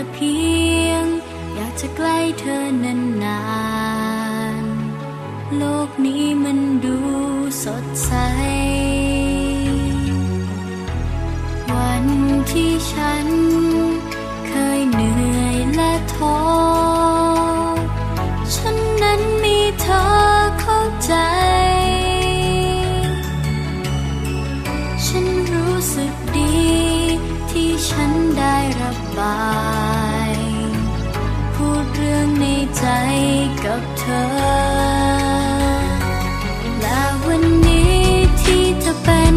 แต่เพียง อยากจะใกล้เธอนานๆโลกนี้มันดูสดใส วันที่ฉัน เคยเหนื่อยและท้อฉันนั้นมีเธอเข้าใจ ฉันรู้สึกดีที่ฉันได้ระบา ใจกับเธอ และวันนี้ที่เธอเป็น